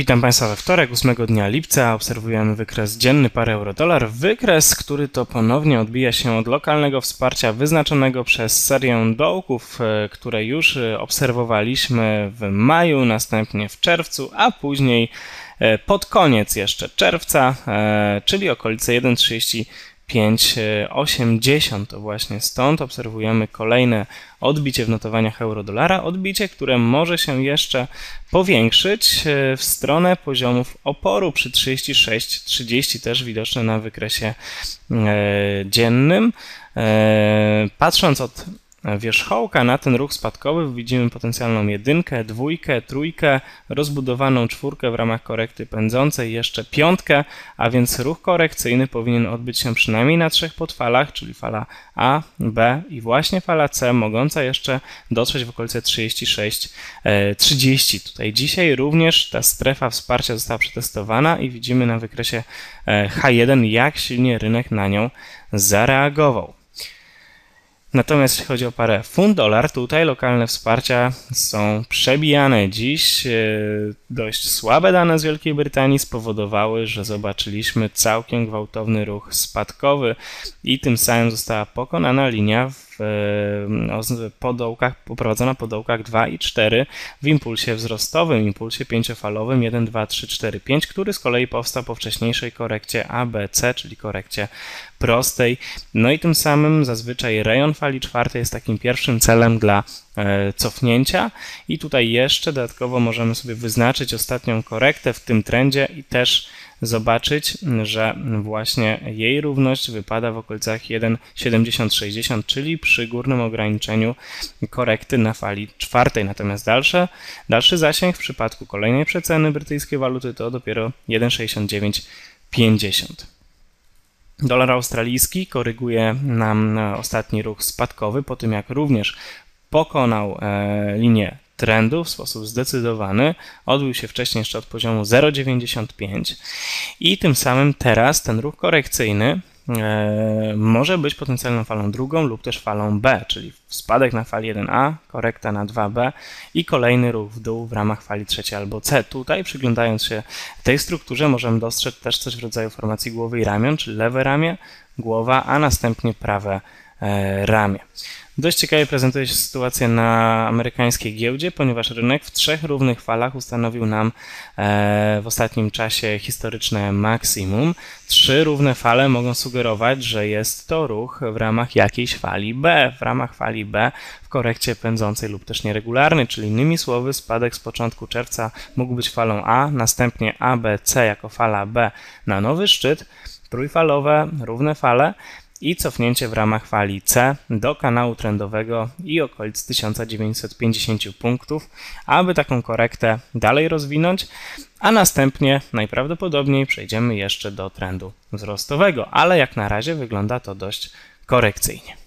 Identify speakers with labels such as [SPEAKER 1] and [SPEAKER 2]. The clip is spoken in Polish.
[SPEAKER 1] Witam Państwa we wtorek, 8 dnia lipca. Obserwujemy wykres dzienny pary euro-dolar. Wykres, który to ponownie odbija się od lokalnego wsparcia wyznaczonego przez serię dołków, e, które już e, obserwowaliśmy w maju, następnie w czerwcu, a później e, pod koniec jeszcze czerwca, czyli okolice 1,30 5,80 to właśnie stąd obserwujemy kolejne odbicie w notowaniach euro-dolara, odbicie, które może się jeszcze powiększyć e, w stronę poziomów oporu przy 36,30 też widoczne na wykresie e, dziennym. E, patrząc od wierzchołka na ten ruch spadkowy widzimy potencjalną jedynkę, dwójkę, trójkę, rozbudowaną czwórkę w ramach korekty pędzącej, jeszcze piątkę, a więc ruch korekcyjny powinien odbyć się przynajmniej na trzech podfalach, czyli fala A, B i właśnie fala C, mogąca jeszcze dotrzeć w okolice 36-30. E, Tutaj dzisiaj również ta strefa wsparcia została przetestowana i widzimy na wykresie e, H1, jak silnie rynek na nią zareagował. Natomiast jeśli chodzi o parę funt-dolar, tutaj lokalne wsparcia są przebijane. Dziś e, dość słabe dane z Wielkiej Brytanii spowodowały, że zobaczyliśmy całkiem gwałtowny ruch spadkowy i tym samym została pokonana linia po dołkach, poprowadzona po dołkach 2 i 4 w impulsie wzrostowym, impulsie pięciofalowym 1, 2, 3, 4, 5, który z kolei powstał po wcześniejszej korekcie ABC, czyli korekcie prostej. No i tym samym zazwyczaj rejon fali czwartej jest takim pierwszym celem dla e, cofnięcia i tutaj jeszcze dodatkowo możemy sobie wyznaczyć ostatnią korektę w tym trendzie i też zobaczyć, że właśnie jej równość wypada w okolicach 1,7060, czyli przy górnym ograniczeniu korekty na fali czwartej. Natomiast dalsze, dalszy zasięg w przypadku kolejnej przeceny brytyjskiej waluty to dopiero 1,6950. Dolar australijski koryguje nam ostatni ruch spadkowy po tym, jak również pokonał e, linię trendu w sposób zdecydowany. Odbył się wcześniej jeszcze od poziomu 0,95 i tym samym teraz ten ruch korekcyjny e, może być potencjalną falą drugą lub też falą B, czyli spadek na fali 1A, korekta na 2B i kolejny ruch w dół w ramach fali trzeciej albo C. Tutaj przyglądając się tej strukturze możemy dostrzec też coś w rodzaju formacji głowy i ramion, czyli lewe ramię, głowa, a następnie prawe ramię. Dość ciekawie prezentuje się sytuacja na amerykańskiej giełdzie, ponieważ rynek w trzech równych falach ustanowił nam e, w ostatnim czasie historyczne maksimum. Trzy równe fale mogą sugerować, że jest to ruch w ramach jakiejś fali B, w ramach fali B w korekcie pędzącej lub też nieregularnej, czyli innymi słowy spadek z początku czerwca mógł być falą A, następnie A, B, C jako fala B na nowy szczyt, trójfalowe, równe fale i cofnięcie w ramach fali C do kanału trendowego i okolic 1950 punktów, aby taką korektę dalej rozwinąć, a następnie najprawdopodobniej przejdziemy jeszcze do trendu wzrostowego, ale jak na razie wygląda to dość korekcyjnie.